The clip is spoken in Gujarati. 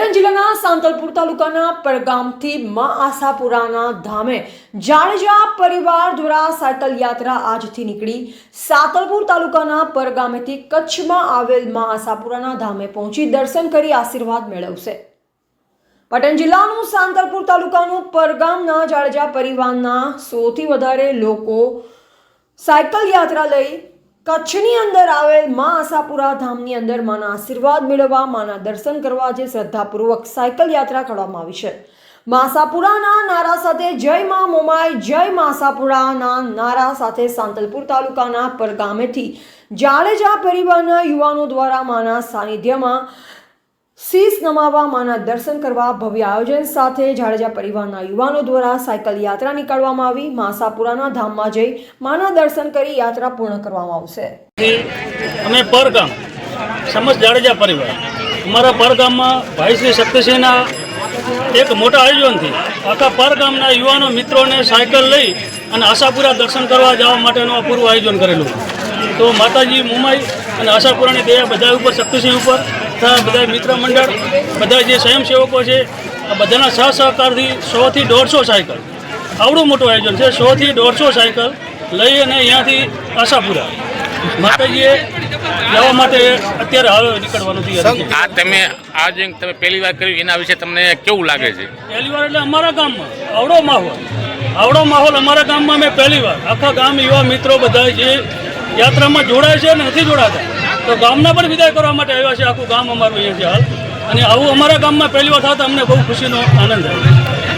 પાટણ જિલ્લાના સાંતલપુર તાલુકાના પરગામથી મા આશાપુરાના ધામે જાડેજા પરિવાર દ્વારા સાયકલ યાત્રા આજથી નીકળી. સાંતલપુર તાલુકાના પરગામેથી કચ્છમાં આવેલ મા આશાપુરાના ધામે પહોંચી દર્શન કરી આશીર્વાદ મેળવશે. પાટણ જિલ્લાનું સાંતલપુર તાલુકાનું પરગામના જાડેજા પરિવારના સૌથી વધારે લોકો સાયકલ યાત્રા લઈ કચ્છની અંદર આવેલ મા આશાપુરા ધામની અંદર માના આશીર્વાદ મેળવવા, માના દર્શન કરવા આજે શ્રદ્ધાપૂર્વક સાયકલ યાત્રા કરવામાં આવી છે. માસાપુરાના નારા સાથે જય મા મોમાય જય માસાપુરાના નારા સાથે સાંતલપુર તાલુકાના પરગામેથી જાડેજા પરિવારના યુવાનો દ્વારા માના સાનિધ્યમાં શીશ નમાવા માના દર્શન કરવા ભવ્ય આયોજન સાથે જાડેજા પરિવારના યુવાનો દ્વારા સાયકલ યાત્રા નીકળવામાં આવી. માસાપુરાના ધામમાં જઈ માના દર્શન કરી યાત્રા પૂર્ણ કરવામાં આવશે. અમે પરગામ સમજ જાડેજા પરિવાર, અમારા પરગામમાં ભાઈ શ્રી શક્તિસિંહના એક મોટા આયોજનથી આખા પરગામના યુવાનો મિત્રોને સાયકલ લઈ અને આશાપુરા દર્શન કરવા જવા માટેનું અપૂર્વ આયોજન કરેલું. તો માતાજી મુંબઈ અને આશાપુરાની દયા બધા ઉપર, શક્તિસિંહ ઉપર તથા બધા મિત્ર મંડળ બધા જે સ્વયંસેવકો છે આ બધાના સહ સહકારથી સોથી દોઢસો સાયકલ આવડું મોટું આયોજન છે સોથી દોઢસો સાયકલ લઈ અને અહીંયાથી આશાપુરા. માતાજીએ જવા માટે અત્યારે હાલ નીકળવાનું તૈયાર આ તમે આ જે તમે પહેલી વાર કર્યું એના વિશે તમને કેવું લાગે છે? પહેલી વાર એટલે અમારા ગામમાં આવડો માહોલ. આવડો માહોલ અમારા ગામમાં મેં પહેલી વાર. આખા ગામ યુવા મિત્રો બધા જે યાત્રામાં જોડાય છે અને નથી જોડાતા તો ગામના પણ વિદાય કરવા માટે આવ્યા છે. આખું ગામ અમારું અહીંયા છે હાલ. અને આવું અમારા ગામમાં પહેલી વાર થતા અમને બહુ ખુશીનો આનંદ આવે